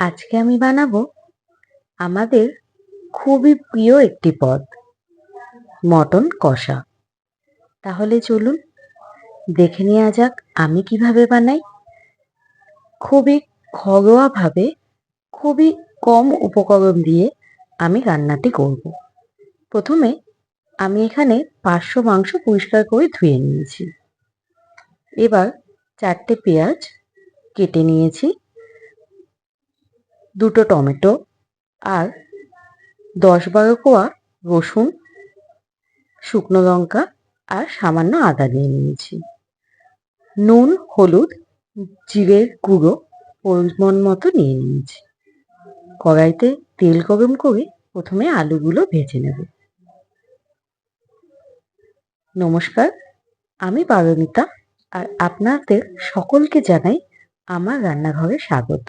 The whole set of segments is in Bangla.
আজকে আমি বানাবো আমাদের খুবই প্রিয় একটি পদ, মটন কষা। তাহলে চলুন দেখে নেওয়া যাক আমি কীভাবে বানাই। খুবই ঘরোয়াভাবে, খুবই কম উপকরণ দিয়ে আমি রান্নাটি করব। প্রথমে আমি এখানে পাঁচশো মাংস পরিষ্কার করে ধুয়ে নিয়েছি। এবার চারটে পেঁয়াজ কেটে নিয়েছি। দুটো টমেটো আর দশ বারো কোয়া রসুন, শুকনো লঙ্কা আর সামান্য আদা নিয়ে নিয়েছি। নুন, হলুদ, জিরের গুঁড়ো, পরিমাণ মতো নিয়ে নিয়েছি। কড়াইতে তেল গরম করে প্রথমে আলুগুলো ভেজে নেব। নমস্কার, আমি পারমিতা আর আপনাদের সকলকে জানাই আমার রান্নাঘরে স্বাগত।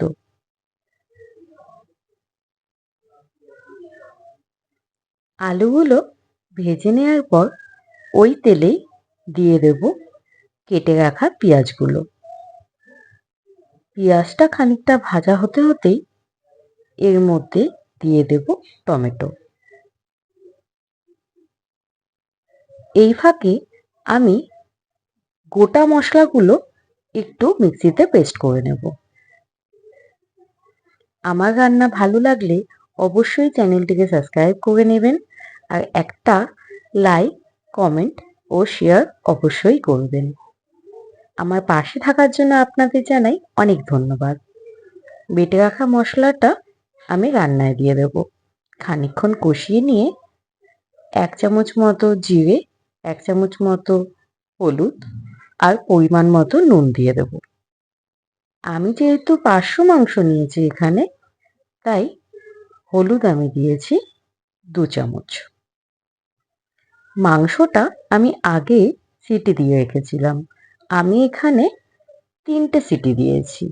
আলুগুলো ভেজে নেওয়ার পর ওই তেলেই দিয়ে দেব কেটে রাখা পেঁয়াজগুলো। পেঁয়াজটা খানিকটা ভাজা হতে হতেই এর মধ্যে দিয়ে দেব টমেটো। এই ফাঁকে আমি গোটা মশলাগুলো একটু মিক্সিতে পেস্ট করে নেব। আমার রান্না ভালো লাগলে অবশ্যই চ্যানেলটিকে সাবস্ক্রাইব করে নেবেন আর একটা লাইক, কমেন্ট ও শেয়ার অবশ্যই করবেন। আমার পাশে থাকার জন্য আপনাদের জানাই অনেক ধন্যবাদ। বেটে রাখা মশলাটা আমি রান্নায় দিয়ে দেব। খানিক্ষণ কষিয়ে নিয়ে এক চামচ মতো জিরে, এক চামচ মতো হলুদ আর পরিমাণ মতো নুন দিয়ে দেব। আমি যেহেতু পাঁচশো মাংস নিয়েছি এখানে, তাই হলুদ আমি দিয়েছি দু চামচ। মাংসটা আমি আগে সিটি দিয়ে রেখেছিলাম। আমি এখানে তিনটে সিটি দিয়েছি।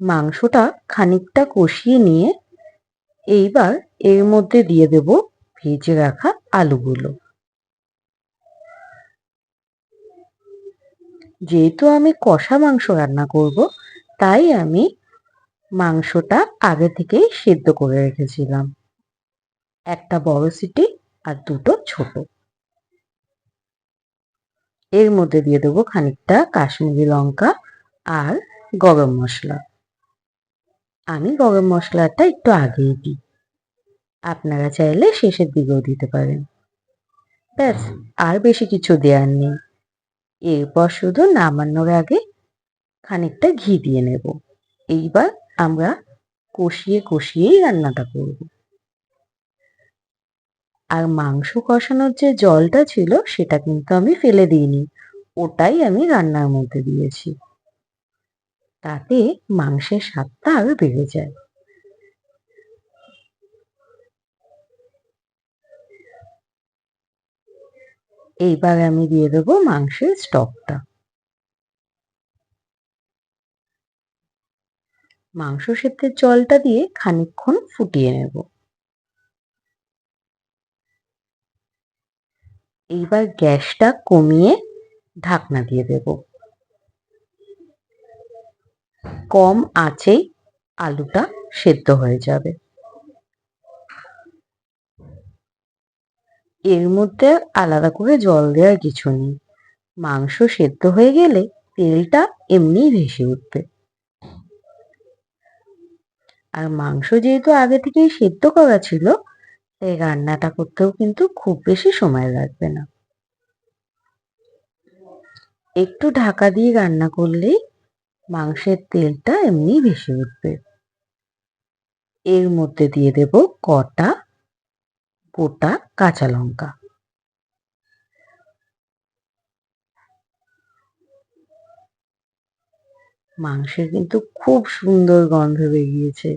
মাংসটা খানিকটা কষিয়ে নিয়ে এইবার এর মধ্যে দিয়ে দেব ভেজে রাখা আলুগুলো। যেহেতু আমি কষা মাংস রান্না করব, তাই আমি মাংসটা আগে থেকেই সেদ্ধ করে রেখেছিলাম। একটা বড় সিটি আর দুটো ছোট। এর মধ্যে দিয়ে দেবো খানিকটা কাশ্মীরি লঙ্কা আর গরম মশলা। আমি গরম মশলাটা একটু আগেই দিই। আপনারা চাইলে শেষের দিকেও দিতে পারেন। ব্যাস, আর বেশি কিছু দেওয়ার নেই। এরপর শুধু নামানোর আগে খানিকটা ঘি দিয়ে নেব। এইবার আমরা কষিয়ে কষিয়েই রান্নাটা করব। আর মাংস কষানোর যে জলটা ছিল, সেটা কিন্তু আমি ফেলে দিইনি। ওটাই আমি রান্নার মধ্যে দিয়েছি। তাতে মাংসের স্বাদটা আরও বেড়ে যায়। এইবার আমি দিয়ে দেবো মাংসের স্টকটা। মাংস সেদ্ধের জলটা দিয়ে খানিকক্ষণ ফুটিয়ে নেব। এইবার গ্যাসটা কমিয়ে ঢাকনা দিয়ে দেব। কম আঁচেই আলুটা সেদ্ধ হয়ে যাবে। এর মধ্যে আলাদা করে জল দেওয়ার কিছু নেই। মাংস সেদ্ধ হয়ে গেলে তেলটা এমনিই ভেসে উঠবে। আর মাংস যেহেতু আগে থেকেই সেদ্ধ করা ছিল, তাই রান্নাটা করতেও কিন্তু খুব বেশি সময় লাগবে না। একটু ঢাকা দিয়ে রান্না করলেই মাংসের তেলটা এমনি ভেসে উঠবে। এর মধ্যে দিয়ে দেব কটা গোটা কাঁচা লঙ্কা। মাংসের কিন্তু খুব সুন্দর গন্ধ বেরিয়েছে।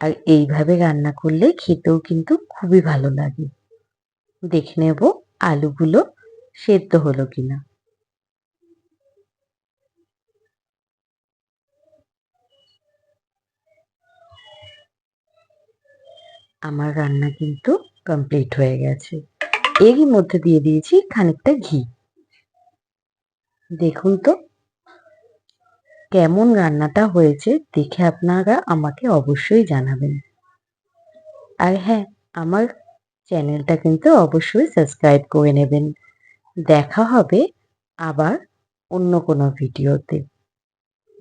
আর এইভাবে রান্না করলে খেতেও কিন্তু খুবই ভালো লাগে। দেখে নেব আলুগুলো সেদ্ধ হলো কিনা। আমার রান্না কিন্তু কমপ্লিট হয়ে গেছে। এরই মধ্যে দিয়ে দিয়েছি খানিকটা ঘি। দেখুন তো, কেমন রান্নাটা হয়েছে দেখে আপনারা আমাকে অবশ্যই জানাবেন। আর হ্যাঁ আমার চ্যানেলটা কিন্তু অবশ্যই সাবস্ক্রাইব করে নেবেন। দেখা হবে আবার অন্য কোনো ভিডিওতে।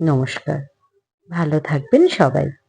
নমস্কার। ভালো থাকবেন সবাই।